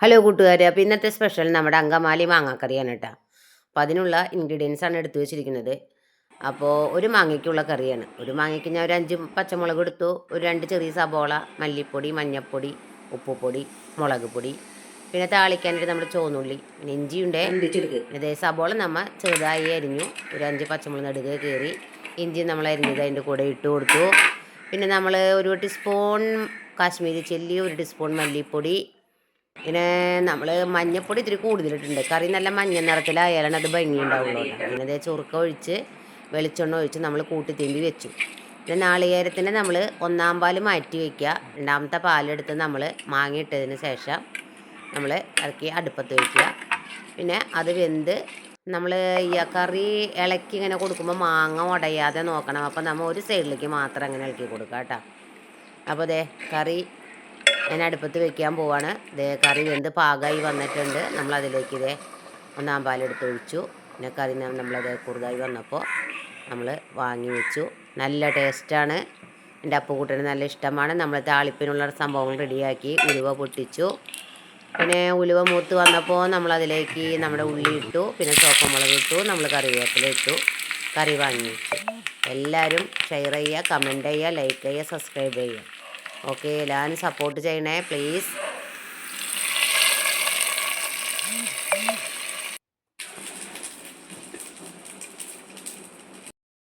Hello കൂട്ടുകാരെ. അപ്പോൾ ഇന്നത്തെ സ്പെഷ്യൽ നമ്മുടെ അങ്കമാലി മാങ്ങാക്കറിയാണ് കേട്ടോ അപ്പോൾ അതിനുള്ള ഇൻഗ്രീഡിയൻസ് ആണ് എടുത്തു വെച്ചിരിക്കുന്നത്. അപ്പോൾ ഒരു മാങ്ങയ്ക്കുള്ള കറിയാണ്. ഒരു മാങ്ങയ്ക്ക് ഞാൻ ഒരു അഞ്ച് പച്ചമുളക് എടുത്തു. ഒരു രണ്ട് ചെറിയ സബോള മല്ലിപ്പൊടി മഞ്ഞൾപ്പൊടി ഉപ്പുപൊടി മുളക് പൊടി പിന്നെ താളിക്കാനായിട്ട് നമ്മുടെ ചോന്നുള്ളി പിന്നെ ഇഞ്ചിയുണ്ട്. അതേ ഇതേ സബോള നമ്മൾ ചെറുതായി അരിഞ്ഞു. ഒരു അഞ്ച് പച്ചമുളക് നടുക കയറി ഇഞ്ചി നമ്മൾ അരിഞ്ഞത് അതിന്റെ കൂടെ ഇട്ട് കൊടുത്തു. പിന്നെ നമ്മൾ ഒരു ടീസ്പൂൺ കാശ്മീരി ചെല്ലി ഒരു ടീസ്പൂൺ മല്ലിപ്പൊടി പിന്നെ നമ്മൾ മഞ്ഞപ്പൊടി ഇത്തിരി കൂടുതലിട്ടുണ്ട് കറി നല്ല മഞ്ഞ നിറത്തിലായാലാണ് അത് ഭംഗി ഉണ്ടാവുള്ളൂ പിന്നെ അതേ ചുറുക്ക ഒഴിച്ച് വെളിച്ചെണ്ണ ഒഴിച്ച് നമ്മൾ കൂട്ടി തിമ്പി വെച്ചു. പിന്നെ നാളികേരത്തിന് നമ്മൾ ഒന്നാം പാൽ മാറ്റി വയ്ക്കുക രണ്ടാമത്തെ പാലെടുത്ത് നമ്മൾ മാങ്ങ ഇട്ടതിന് ശേഷം നമ്മൾ ഇറക്കി അടുപ്പത്ത് വയ്ക്കുക പിന്നെ അത് വെന്ത് നമ്മൾ ഈ കറി ഇളക്കി ഇങ്ങനെ കൊടുക്കുമ്പോൾ മാങ്ങ ഉടയാതെ നോക്കണം. അപ്പോൾ നമ്മൾ ഒരു സൈഡിലേക്ക് മാത്രം അങ്ങനെ ഇളക്കി കൊടുക്കുക കേട്ടോ. അപ്പോൾ അതെ കറി ഞാൻ അടുപ്പത്ത് വെക്കാൻ പോവാണ്. ഇതേ കറി വെന്ത് പാകമായി വന്നിട്ടുണ്ട്. നമ്മൾ അതിലേക്ക് ഇതേ ഒന്നാം പാലെടുത്ത് ഒഴിച്ചു. പിന്നെ കറി നമ്മളത് കുറുതായി വന്നപ്പോൾ നമ്മൾ വാങ്ങി വെച്ചു. നല്ല ടേസ്റ്റാണ്. എന്റെ അപ്പുകൂട്ടന് നല്ല ഇഷ്ടമാണ്. നമ്മൾ താളിപ്പിനുള്ള സംഭവങ്ങൾ റെഡിയാക്കി ഉലുവ പൊട്ടിച്ചു. പിന്നെ ഉലുവ മൂത്ത് വന്നപ്പോൾ നമ്മളതിലേക്ക് നമ്മുടെ ഉള്ളി ഇട്ടു. പിന്നെ ചോപ്പമുളക് ഇട്ടു. നമ്മൾ കറിവേപ്പില ഇട്ടു. കറി വാങ്ങി വെച്ചു. എല്ലാവരും ഷെയർ ചെയ്യുക കമന്റ് ചെയ്യുക ലൈക്ക് ചെയ്യുക സബ്സ്ക്രൈബ് ചെയ്യുക. ഓക്കെ എല്ലാവരും സപ്പോർട്ട് ചെയ്യണേ പ്ലീസ്